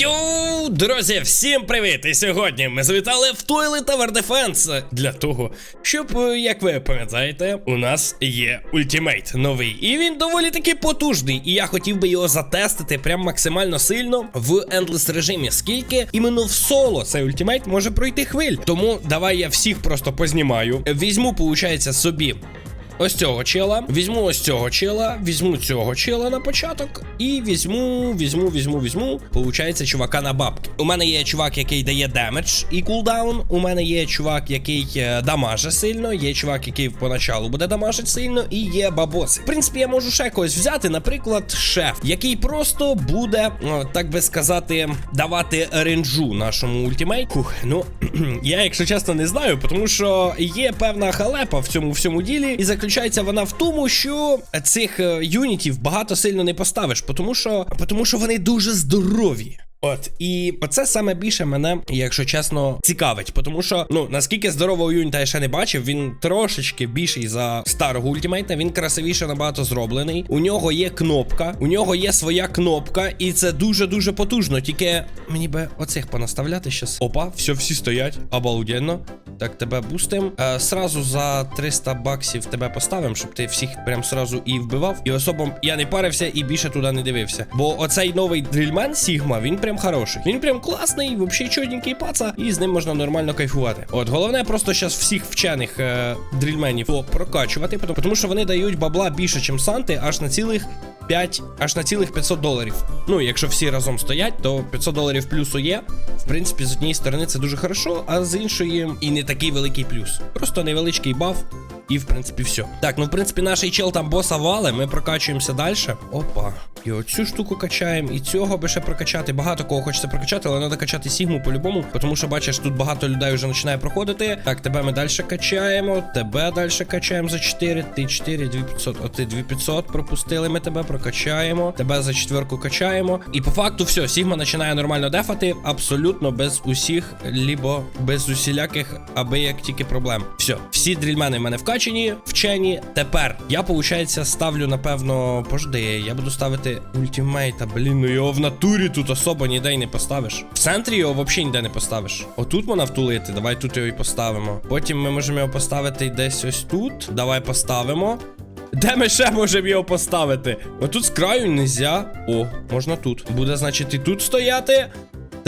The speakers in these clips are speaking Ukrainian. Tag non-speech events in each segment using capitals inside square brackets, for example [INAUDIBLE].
Йоу, друзі, всім привіт! І сьогодні ми завітали в Toilet Tower Defense для того, щоб, е, як ви пам'ятаєте, у нас є ультимейт новий. І він доволі таки потужний. І я хотів би його затестити прям максимально сильно в Endless режимі. Скільки іменно в соло цей ультимейт може пройти хвиль. Тому давай я всіх просто познімаю. Візьму, получається, собі ось цього чела, візьму ось цього чела, візьму цього чела на початок, і візьму, візьму, візьму, візьму. Получається, чувака на бабки. У мене є чувак, який дає демедж і кулдаун. У мене є чувак, який е, дамаже сильно, є чувак, який поначалу буде дамажить сильно, і є бабоси. В принципі, я можу ще когось взяти, наприклад, шеф, який просто буде, так би сказати, давати ренджу нашому ультимейт. Фух, ну [CLEARS THROAT] я, якщо чесно, не знаю, тому що є певна халепа в цьому всьому ділі, і заключається вона в тому, що цих е, юнітів багато сильно не поставиш, тому що, тому що вони дуже здорові. От, і це саме більше мене, якщо чесно, цікавить. Тому що, ну, наскільки здорового юніта я ще не бачив, він трошечки більший за старого ультимейта, він красивіше набагато зроблений. У нього є кнопка, у нього є своя кнопка, і це дуже-дуже потужно. Тільки мені би оцих понаставляти щас. Опа, все, всі стоять. Обалденно. Так, тебе бустим. Е, сразу за 300 баксів тебе поставимо, щоб ти всіх прям сразу і вбивав. І особам я не парився і більше туди не дивився. Бо оцей новий дрільмен Сігма, він прям хороший. Він прям класний, взагалі чотненький паца, і з ним можна нормально кайфувати. От головне просто зараз всіх вчених е, дрільменів прокачувати, тому- що вони дають бабла більше, ніж Санти, аж на цілих 5, аж на цілих 500 доларів. Ну, якщо всі разом стоять, то 500 доларів плюсу є. В принципі, з однієї сторони це дуже хорошо, а з іншої і не такий великий плюс. Просто невеличкий баф. І в принципі все. Так, ну в принципі, наш чел там боса вали, ми прокачуємося далі. Опа. І оцю штуку качаємо, і цього би ще прокачати. Багато кого хочеться прокачати, але треба качати Сігму по-любому. Тому що бачиш, тут багато людей вже починає проходити. Так, тебе ми далі качаємо, тебе далі качаємо за 4, ти 4, 2500, о, ти 2500 пропустили, ми тебе прокачаємо, тебе за четверку качаємо. І по факту все, Сігма починає нормально дефати, абсолютно без усіх, лібо без усіляких, аби як тільки проблем. Все, всі дрільмени в мене вкачені, вчені. Тепер я, виходить, ставлю, напевно, пожди, я буду ставити ультимейта. Блін, ну його в натурі тут особо ніде й не поставиш. В центрі його взагалі ніде не поставиш. Отут можна втулити, давай тут його і поставимо. Потім ми можемо його поставити десь ось тут. Давай поставимо. Де ми ще можемо його поставити? Отут з краю нельзя. О, можна тут. Буде, значить, і тут стояти.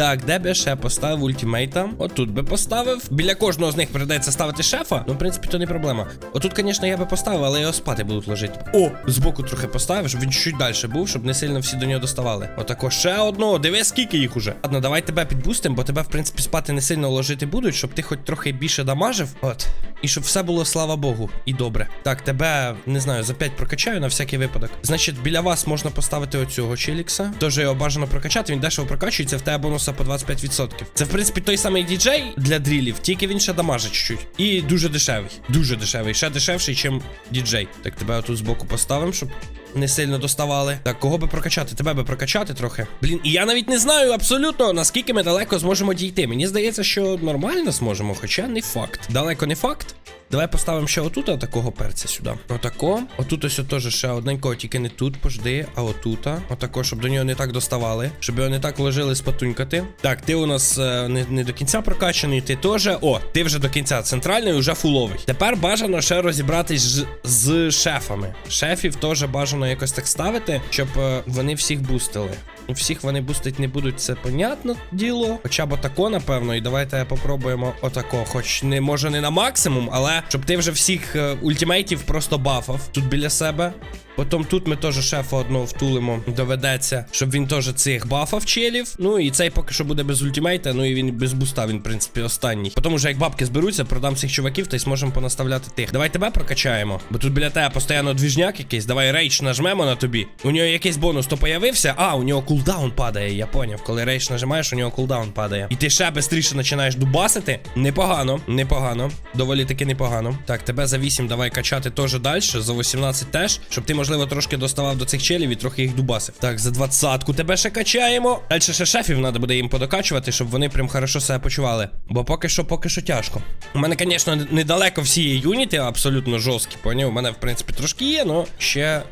Так, де б я ще поставив ультимейта? Отут би поставив. Біля кожного з них придеться ставити шефа. Ну, в принципі, то не проблема. Отут, звісно, я би поставив, але його спати будуть ложити. О, збоку трохи поставив, щоб він чуть далі був, щоб не сильно всі до нього доставали. Отако ще одного. Диви, скільки їх уже. Ладно, давай тебе підбустимо, бо тебе, в принципі, спати не сильно ложити будуть, щоб ти хоч трохи більше дамажив. От. І щоб все було, слава Богу, і добре. Так, тебе, не знаю, за 5 прокачаю на всякий випадок. Значить, біля вас можна поставити оцього челікса. Тож його бажано прокачати, він дешево прокачується, в тебе бонуса по 25%. Це, в принципі, той самий діджей для дрілів, тільки він ще дамажить чуть-чуть. І дуже дешевий. Дуже дешевий. Ще дешевший, ніж діджей. Так, тебе тут збоку поставимо, щоб. Не сильно доставали. Так, кого би прокачати? Тебе би прокачати трохи. Блін, і я навіть не знаю абсолютно, наскільки ми далеко зможемо дійти. Мені здається, що нормально зможемо, хоча не факт. Далеко не факт. Давай поставимо ще отут такого перця сюди. Отако. Отут ось теж ще одненького, тільки не тут, пожди, а отута. Отако, щоб до нього не так доставали. Щоб його не так ложили спотунькати. Так, ти у нас е, не, не до кінця прокачаний, ти теж. О, ти вже до кінця центральний, вже фуловий. Тепер бажано ще розібратись з, з шефами. Шефів теж бажано якось так ставити, щоб е, вони всіх бустили. Ну, Всіх вони бустить не будуть, це понятно діло. Хоча б отако, напевно, і давайте попробуємо отако. Хоч не може не на максимум, але щоб ти вже всіх е, ультимейтів просто бафав тут біля себе. Потім тут ми теж шефа одного втулимо. Доведеться, щоб він теж цих бафав челів. Ну і цей поки що буде без ультимейта, ну і він без буста, він, в принципі, останній. Потім вже як бабки зберуться, продам цих чуваків, то й зможемо понаставляти тих. Давай тебе прокачаємо. Бо тут біля тебе постійно двіжняк якийсь. Давай рейдж нажмемо на тобі. У нього якийсь бонус то появився. А, у нього кулдаун падає, я поняв. Коли рейдж нажимаєш, у нього кулдаун падає. І ти ще швидше починаєш дубасити. Непогано, непогано. Доволі таки непогано. Так, тебе за 8 давай качати теж далі. За 18 теж. Щоб ти, можливо, трошки доставав до цих челів і трохи їх дубасив. Так, за двадцятку тебе ще качаємо. Далі ще шефів треба буде їм подокачувати, щоб вони прям хорошо себе почували. Бо поки що, поки що тяжко. У мене, звісно, недалеко всі юніти, абсолютно жорсткі, поняв? У мене, в принципі, трошки є, але ще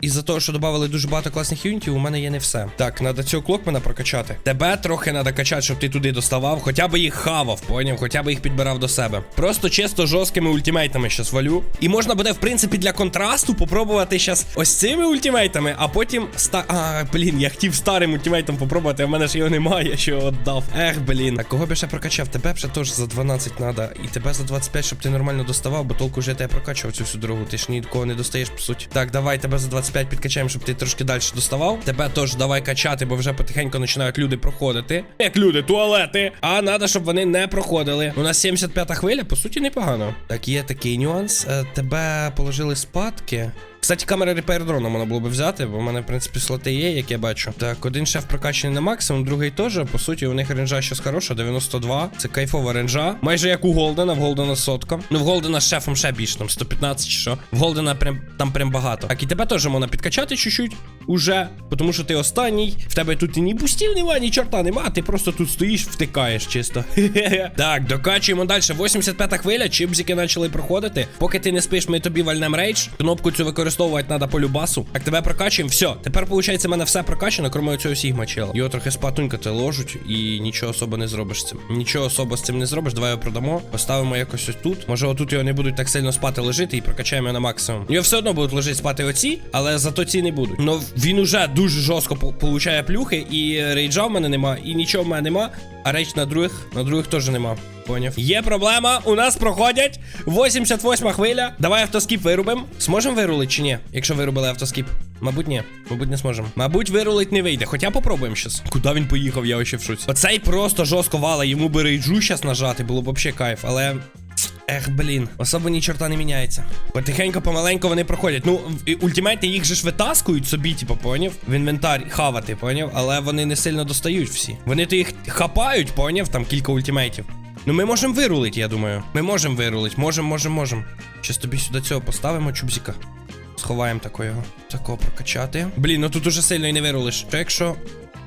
із-за того, що додали дуже багато класних юнітів, у мене є не все. Так, треба цього клокмена прокачати. Тебе трохи треба качати, щоб ти туди доставав, хоча б їх хавав, поняв, хоча б їх підбирав до себе. Просто чисто жорсткими ультимейтами щас валю. І можна буде, в принципі, для контрасту попробувати щас ось цими ультимейтами, а потім ста. А, блін, я хотів старим ультимейтом попробувати, а в мене ж його немає, що віддав. Ех, блін. А кого би ще прокачав? Тебе б ще теж за 12 треба. І тебе за 25, щоб ти нормально доставав, бо толку вже я тебе прокачував цю всю дорогу. Ти ж нікого не достаєш, по суті. Так, давай тебе за 25 підкачаємо, щоб ти трошки далі доставав. Тебе теж давай качати, бо вже потихеньку починають люди проходити. Як люди, туалети. А треба, щоб вони не проходили. У нас 75-та хвиля, по суті, непогано. Так, є такий нюанс. Е, Тебе положили спадки. Кстати, камера репейр дрона можна було б взяти, бо в мене, в принципі, слоти є, як я бачу. Так, один шеф прокачаний на максимум, другий теж. По суті, у них ренжа щось хороша, 92. Це кайфова ренжа. Майже як у Голдена, в Голдена сотка. Ну, в Голдена з шефом ще більше, там 115 чи що. В Голдена прям там прям багато. Так, і тебе теж можна підкачати чуть-чуть уже, тому що ти останній. В тебе тут і ні бустів нема, ні чорта нема, ти просто тут стоїш, втикаєш чисто. [LAUGHS] так, докачуємо далі. 85-та хвиля, чипзики почали проходити. Поки ти не спиш, ми тобі вальнем рейдж. Кнопку цю використовувати треба по любасу. Так, тебе прокачуємо. Все, тепер, виходить, в мене все прокачано, крім цього сігма чела. Його трохи спатунькати ложуть і нічого особо не зробиш з цим. Нічого особо з цим не зробиш. Давай його продамо. Поставимо якось ось тут. Може, отут його не будуть так сильно спати лежити і прокачаємо на максимум. Його все одно будуть лежати спати оці, але зато ці не будуть. Ну він уже дуже жорстко получає плюхи, і рейджа в мене нема, і нічого в мене нема. А реч на других, на других теж нема. Поняв. Є проблема, у нас проходять 88 хвиля. Давай автоскіп вирубимо. Зможемо вирулити чи ні? Якщо вирубили автоскіп. Мабуть, ні. Мабуть, не зможемо. Мабуть, вирулить не вийде. Хоча попробуємо щас. Куди він поїхав, я ще в шоці. Оцей просто жорстко вала. Йому би рейджу щас нажати, було б взагалі кайф, але. Ех, блін, особо ні чорта не міняється. Потихеньку, помаленьку вони проходять. Ну, ультимейти їх же ж витаскують собі, типу, поняв? В інвентар хавати, поняв? Але вони не сильно достають всі. Вони то їх хапають, поняв? Там кілька ультимейтів. Ну ми можемо вирулити, я думаю. Ми можемо вирулити. Можемо, можемо, можемо. Щас тобі сюди цього поставимо, чубзіка. Сховаємо такого. Такого прокачати. Блін, ну тут уже сильно і не вирулиш. Що якщо.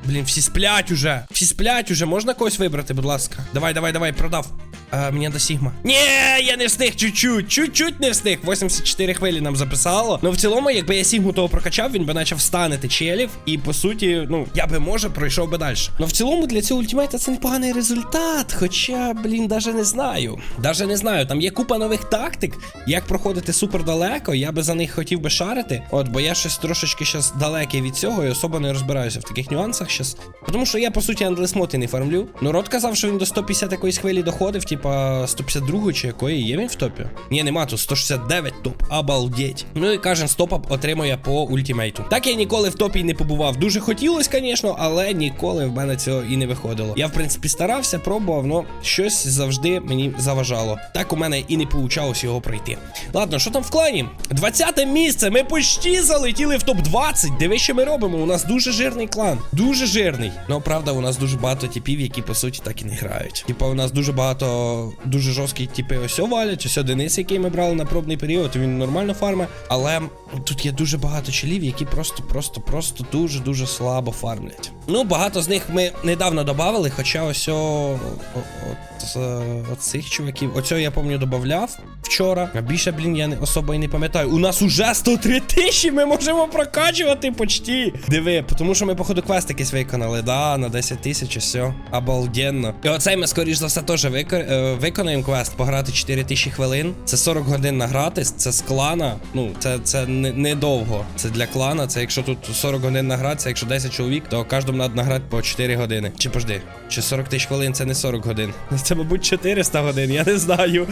Блін, всі сплять уже. Всі сплять уже. Можна когось вибрати, будь ласка. Давай, давай, давай, продав. А, мені до Сігма. Ні, я не встиг чуть-чуть, чуть-чуть не встиг. 84 хвилі нам записало. Ну в цілому, якби я Сігму того прокачав, він би почав станити челів. І по суті, ну, я би може пройшов би далі. Ну в цілому для цього ультимейта це непоганий результат. Хоча, блін, даже не знаю. Даже не знаю. Там є купа нових тактик, як проходити супер далеко. Я би за них хотів би шарити. От, бо я щось трошечки щас далекий від цього і особо не розбираюся в таких нюансах щас. Тому що я, по суті, андлесмоти не фармлю. Ну, рот казав, що він до 150 якоїсь хвилі доходив, типа 152 чи якої є він в топі. Ні, нема тут 169 топ. Обалдеть. Ну і каже, стопап отримує по ультимейту. Так я ніколи в топі не побував. Дуже хотілося, звісно, але ніколи в мене цього і не виходило. Я, в принципі, старався, пробував, але щось завжди мені заважало. Так у мене і не получалось його пройти. Ладно, що там в клані? 20 місце. Ми почти залетіли в топ-20. Диви, що ми робимо. У нас дуже жирний клан. Дуже жирний. Ну, правда, у нас дуже багато типів, які по суті так і не грають. Типа, у нас дуже багато дуже жорсткі типи ось валять, ось Денис, який ми брали на пробний період, він нормально фарме. Але тут є дуже багато челів, які просто, просто, просто дуже дуже слабо фармлять. Ну, багато з них ми недавно додавали, хоча ось о, от, е, от цих чуваків. Оцього я пам'ятаю додавав вчора. А більше, блін, я не особо і не пам'ятаю. У нас уже 103 тисячі, ми можемо прокачувати почти. Диви, тому що ми, походу, квест якийсь виконали, да, на 10 тисяч, все. Обалденно. І оцей ми, скоріш за все, теж вик... виконаємо квест, пограти 4 тисячі хвилин. Це 40 годин награтись, це з клана. Ну, це, це не, недовго. Це для клана. Це якщо тут 40 годин награтися, якщо 10 чоловік, то кожному треба награти по 4 години. Чи пожди, чи 40 тисяч хвилин це не 40 годин. [LAUGHS] Це, мабуть, 400 годин, я не знаю.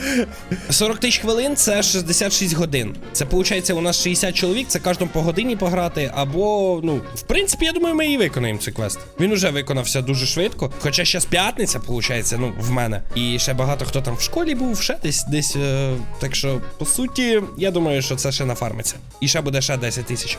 40 тисяч хвилин це 66 годин. Це виходить, у нас 60 чоловік, це кожному по годині пограти. Або, ну, в принципі, я думаю, ми і виконаємо цей квест. Він уже виконався дуже швидко. Хоча ще з п'ятниця, виходить, ну, в мене. І ще багато хто там в школі був, ще десь десь. Е, так що, по суті, я думаю, що це ще нафармиться. І ще буде ще 10 тисяч.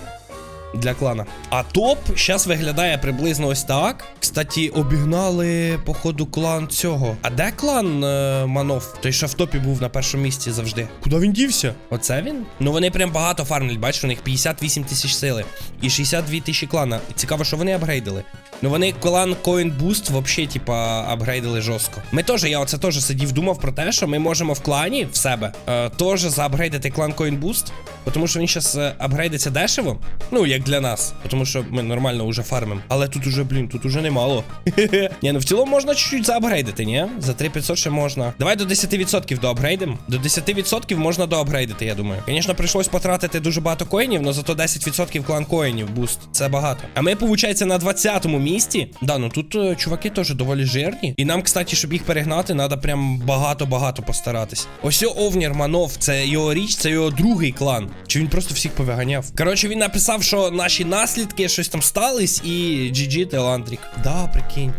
Для клана. А топ зараз виглядає приблизно ось так. Кстати, обігнали, походу, клан цього. А де клан е, Манов? Той, що в топі був на першому місці завжди. Куди він дівся? Оце він? Ну вони прям багато фармлять, бачиш, у них 58 тисяч сили і 62 тисячі клана. Цікаво, що вони апгрейдили. Ну вони клан Coin Boost вообще, типа, апгрейдили жорстко. Ми теж, я оце теж сидів, думав про те, що ми можемо в клані в себе е, теж заапгрейдити клан Coin Boost, тому що він зараз апгрейдиться дешево. Ну, як для нас, тому що ми нормально вже фармимо. Але тут уже, блін, тут уже немало. [LAUGHS] Ні, ну в цілому можна чуть-чуть заапгрейдити, ні? За 3500 ще можна. Давай до 10% доапгрейдимо. До 10% можна доапгрейдити, я думаю. Звісно, прийшлось потратити дуже багато коїнів, але зато 10% клан коїнів буст. Це багато. А ми, виходить, на 20-му місці. Да, ну тут е, чуваки теж доволі жирні. І нам, кстати, щоб їх перегнати, треба прям багато-багато постаратись. Ось Овнір Манов, це його річ, це його другий клан. Чи він просто всіх повиганяв? Коротше, він написав, що наші наслідки щось там стались, і GG Теландрік. Да, прикинь.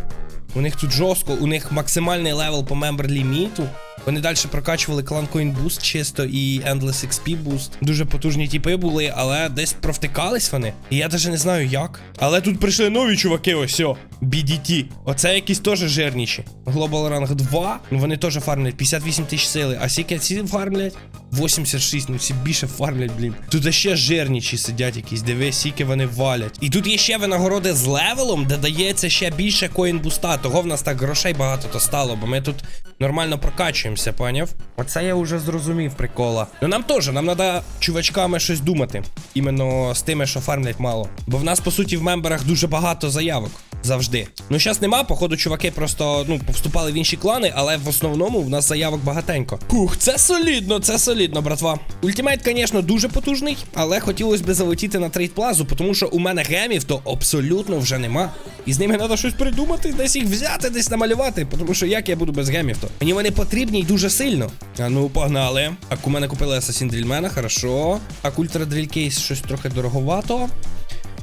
У них тут жорстко, у них максимальний левел по мембер ліміту. Вони далі прокачували клан Coin Boost чисто і Endless XP Boost. Дуже потужні тіпи були, але десь провтикались вони. І я навіть не знаю як. Але тут прийшли нові чуваки, ось о, BDT. Оце якісь теж жирніші. Global Rank 2. Ну вони теж фармлять 58 тисяч сили. А скільки ці фармлять? 86, ну ці більше фармлять, блін. Тут ще жирніші сидять якісь, диви, скільки вони валять. І тут є ще винагороди з левелом, де дається ще більше коін буста. Того в нас так грошей багато то стало, бо ми тут нормально прокачуємося, поняв? Оце я вже зрозумів прикола. Ну нам теж, нам треба чувачками щось думати. Іменно з тими, що фармлять мало. Бо в нас, по суті, в мемберах дуже багато заявок. Завжди. Ну, зараз нема, походу, чуваки просто ну, вступали в інші клани, але в основному в нас заявок багатенько. Хух, це солідно, це солідно, братва. Ультимейт, звісно, дуже потужний, але хотілося б залетіти на трейд плазу, тому що у мене гемів то абсолютно вже нема. І з ними треба щось придумати, десь їх взяти, десь намалювати. Тому що як я буду без гемів то? Мені вони потрібні й дуже сильно. А ну, погнали. А у мене купили Асасін Дрільмена, хорошо. А Ультра Дрількейс щось трохи дороговато.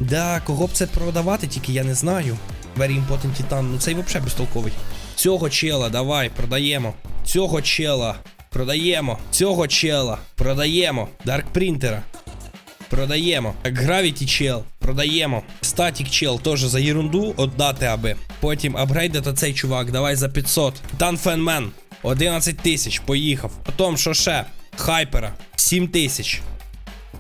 Да, кого б це продавати, тільки я не знаю. Very Important Titan, ну цей взагалі безтолковий. Цього чела, давай, продаємо. Цього чела, продаємо. Цього чела, продаємо. Dark Принтера. Продаємо. Gravity Chell, продаємо. Static Chell теж за ерунду отдати аби. Потім апгрейдити цей чувак, давай за 500. Дан Фенмен, 11 тисяч, поїхав. Потім що ще? Хайпера, 7 тисяч.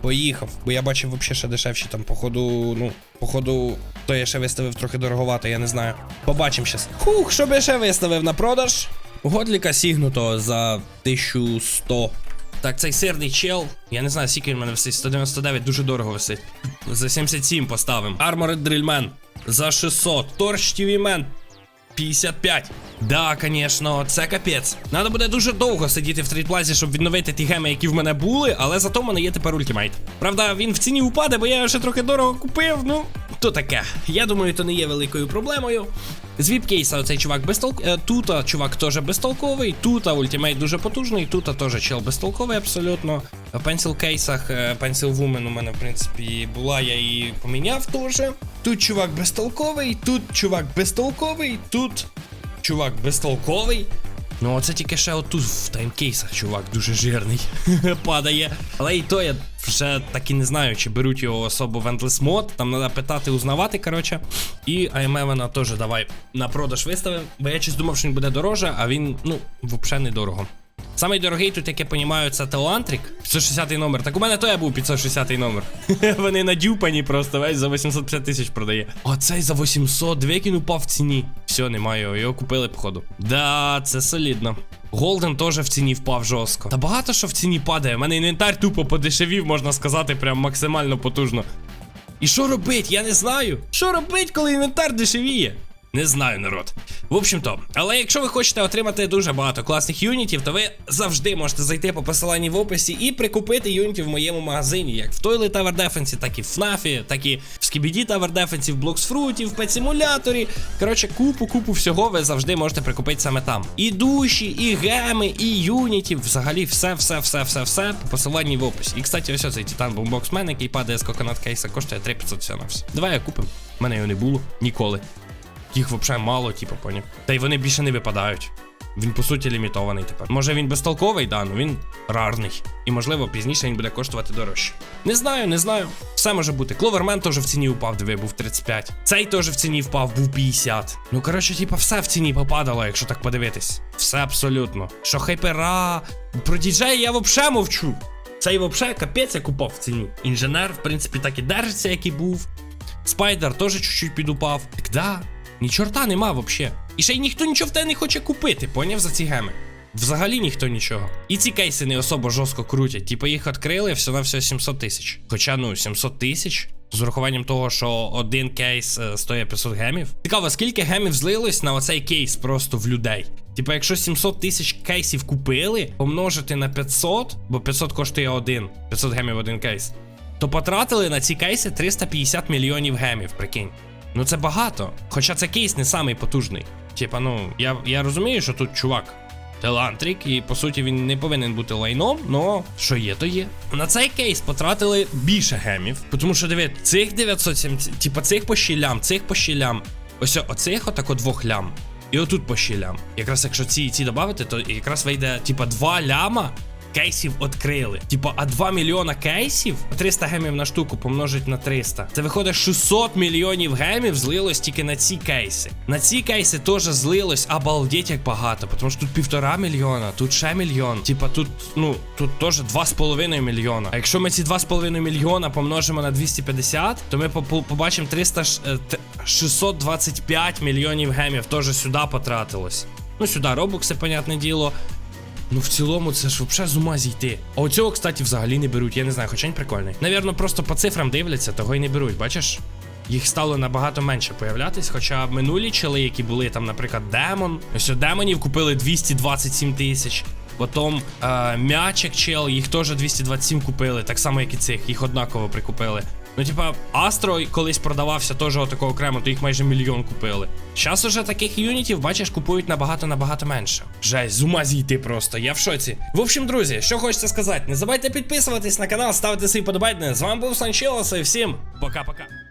Поїхав, бо я бачив взагалі ще дешевші там, походу, ну, походу, то я ще виставив трохи дороговато, я не знаю. Побачимо щас. Хух, що б я ще виставив на продаж? Годліка сігнуто за 1100. Так, цей сирний чел. Я не знаю, скільки він мене висить. 199, дуже дорого висить. За 77 поставимо. Armored Drillman за 600. Torch TV Man 55. Да, звісно, це капець. Надо буде дуже довго сидіти в трейдплазі, щоб відновити ті геми, які в мене були, але зато в мене є тепер ультимейт. Правда, він в ціні упаде, бо я його ще трохи дорого купив. Ну, то таке. Я думаю, то не є великою проблемою. З віп-кейса оцей чувак безтолковий. Тут чувак теж безтолковий. Тут ультимейт дуже потужний. Тут теж чел безтолковий абсолютно. В пенсіл кейсах пенсіл вумен у мене, в принципі, була, я її поміняв теж. Тут чувак безтолковий, тут чувак безтолковий, тут чувак безтолковий. Ну, оце тільки ще отут в таймкейсах, чувак, дуже жирний. [LAUGHS] Падає. Але і то я вже так і не знаю, чи беруть його особо в Endless Mod. Там треба питати, узнавати, коротше. І АМВ теж давай на продаж виставимо. Бо я щось думав, що він буде дороже, а він, ну, взагалі недорого. Самий дорогий тут, як я розумію, це Телантрик. 560 номер. Так у мене то я був 560 номер. [LAUGHS] Вони надюпані просто весь за 850 тисяч продає. А цей за 800, дві він упав в ціні. Все, немає його, його купили, походу. Да, це солідно. Голден теж в ціні впав жорстко. Та багато що в ціні падає. У мене інвентар тупо подешевів, можна сказати, прям максимально потужно. І що робить? Я не знаю. Що робить, коли інвентар дешевіє? Не знаю, народ. В общем-то, але якщо ви хочете отримати дуже багато класних юнітів, то ви завжди можете зайти по посиланні в описі і прикупити юнітів в моєму магазині, як в Toilet Tower Defense, так і в FNAF, так і в Skibidi Tower Defense, в Blocks в Simulator. Коротше, купу-купу всього ви завжди можете прикупити саме там. І душі, і геми, і юнітів. Взагалі, все, все, все, все, все по посиланні в описі. І, кстати, ось цей Titan Boombox який падає з коконат кейса, коштує 3500 все на все. Давай я купимо. У мене його не було ніколи. Їх взагалі мало, типу, поняв. Та й вони більше не випадають. Він, по суті, лімітований тепер. Може він безтолковий, да, ну він рарний. І можливо пізніше він буде коштувати дорожче. Не знаю, не знаю. Все може бути. Кловермен теж в ціні упав, диви, був 35. Цей теж в ціні впав, був 50. Ну, коротше, типа, все в ціні попадало, якщо так подивитись. Все абсолютно. Що хайпера. Про діджея я взагалі мовчу. Цей взагалі капець як упав в ціні. Інженер, в принципі, так і держиться, як і був. Спайдер теж чуть-чуть підупав. Так да, ні чорта нема вообще. І ще й ніхто нічого в тебе не хоче купити, поняв за ці геми. Взагалі ніхто нічого. І ці кейси не особо жорстко крутять. Типу їх відкрили все на все 700 тисяч. Хоча ну 700 тисяч. З урахуванням того, що один кейс е, стоїть 500 гемів. Цікаво, скільки гемів злилось на оцей кейс просто в людей. Типа, якщо 700 тисяч кейсів купили, помножити на 500, бо 500 коштує один, 500 гемів один кейс, то потратили на ці кейси 350 мільйонів гемів, прикинь. Ну це багато. Хоча це кейс не самий потужний. Типа, ну, я, я розумію, що тут чувак. Телантрік, і по суті він не повинен бути лайном, но що є, то є. На цей кейс потратили більше гемів, тому що диви, цих 970, типа цих по щілям, цих по щілям, ось оцих отако двох лям. І отут по щілям. Якраз якщо ці і ці додати, то якраз вийде, типа, 2 ляма кейсів відкрили. Типа, а 2 мільйона кейсів 300 гемів на штуку помножить на 300. Це виходить 600 мільйонів гемів злилось тільки на ці кейси. На ці кейси теж злилось обалдеть як багато, тому що тут півтора мільйона, тут ще мільйон. Типа тут, ну, тут теж 2,5 мільйона. А якщо ми ці 2,5 мільйона помножимо на 250, то ми по- по- побачимо 300, ш- е, т- 625 мільйонів гемів теж сюди потратилось. Ну, сюди робокси, понятне діло. Ну, в цілому, це ж взагалі з ума зійти. А оцього, кстати, взагалі не беруть. Я не знаю, хоча він прикольний. Навірно, просто по цифрам дивляться, того й не беруть, бачиш? Їх стало набагато менше появлятись, хоча минулі чоли, які були там, наприклад, демон. Ось у демонів купили 227 тисяч. Потім е, м'ячик чел, їх теж 227 купили, так само, як і цих, їх однаково прикупили. Ну, типа, Астро колись продавався теж отако окремо, то їх майже мільйон купили. Зараз уже таких юнітів, бачиш, купують набагато-набагато менше. Жесть, з ума зійти просто, я в шоці. В общем, друзі, що хочеться сказати, не забувайте підписуватись на канал, ставити свої подобайки. З вами був Санчелос і всім пока-пока.